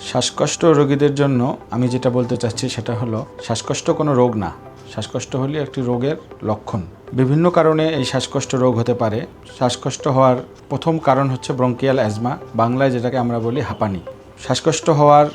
শ্বাসকষ্ট রোগীদের জন্য আমি যেটা বলতে চাচ্ছি সেটা হলো, শ্বাসকষ্ট কোনো রোগ না। শ্বাসকষ্ট হলে একটি রোগের লক্ষণ। বিভিন্ন কারণে এই শ্বাসকষ্ট রোগ হতে পারে। শ্বাসকষ্ট হওয়ার প্রথম কারণ হচ্ছে ব্রঙ্কিয়াল অ্যাজমা, বাংলায় যেটাকে আমরা বলি হাঁপানি। শ্বাসকষ্ট হওয়ার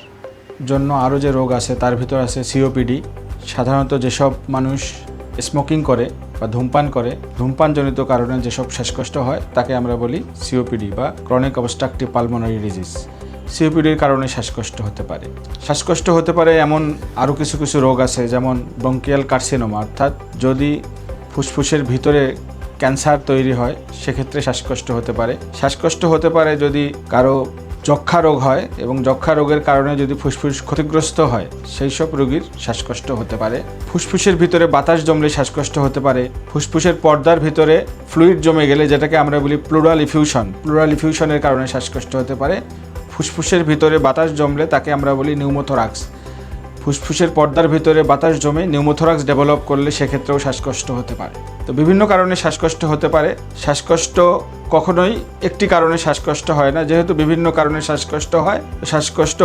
জন্য আরও যে রোগ আছে তার ভিতর আছে সিওপিডি। সাধারণত যেসব মানুষ স্মোকিং করে বা ধূমপান করে, ধূমপানজনিত কারণে যেসব শ্বাসকষ্ট হয় তাকে আমরা বলি সিওপিডি বা ক্রনিক অবস্ট্রাকটিভ পালমোনারি ডিজিজ। সিওপিডির কারণে শ্বাসকষ্ট হতে পারে। শ্বাসকষ্ট হতে পারে এমন আরও কিছু কিছু রোগ আছে, যেমন ব্রঙ্কিয়াল কার্সিনোমা, অর্থাৎ যদি ফুসফুসের ভিতরে ক্যান্সার তৈরি হয়, সেক্ষেত্রে শ্বাসকষ্ট হতে পারে। শ্বাসকষ্ট হতে পারে যদি কারও যক্ষা রোগ হয় এবং যক্ষা রোগের কারণে যদি ফুসফুস ক্ষতিগ্রস্ত হয়, সেই সব রোগীর শ্বাসকষ্ট হতে পারে। ফুসফুসের ভিতরে বাতাস জমলে শ্বাসকষ্ট হতে পারে। ফুসফুসের পর্দার ভিতরে ফ্লুইড জমে গেলে, যেটাকে আমরা বলি প্লুরাল ইফিউশন, প্লুরাল ইফিউশনের কারণে শ্বাসকষ্ট হতে পারে। ফুসফুসের ভিতরে বাতাস জমলে তাকে আমরা বলি নিউমোথোরাক্স ফুসফুসের পর্দার ভিতরে বাতাস জমে নিউমোথোরাক্স ডেভেলপ করলে সেক্ষেত্রেও শ্বাসকষ্ট হতে পারে। তো বিভিন্ন কারণে শ্বাসকষ্ট হতে পারে। শ্বাসকষ্ট কখনোই একটি কারণে শ্বাসকষ্ট হয় না। যেহেতু বিভিন্ন কারণে শ্বাসকষ্ট হয় শ্বাসকষ্ট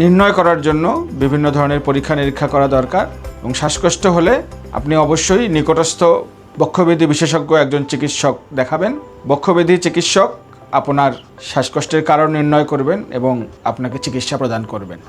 নির্ণয় করার জন্য বিভিন্ন ধরনের পরীক্ষা নিরীক্ষা করা দরকার এবং শ্বাসকষ্ট হলে আপনি অবশ্যই নিকটস্থ বক্ষব্যাধি বিশেষজ্ঞ একজন চিকিৎসক দেখাবেন। বক্ষব্যাধি চিকিৎসক আপনার শ্বাসকষ্টের কারণ নির্ণয় করবেন এবং আপনাকে চিকিৎসা প্রদান করবেন।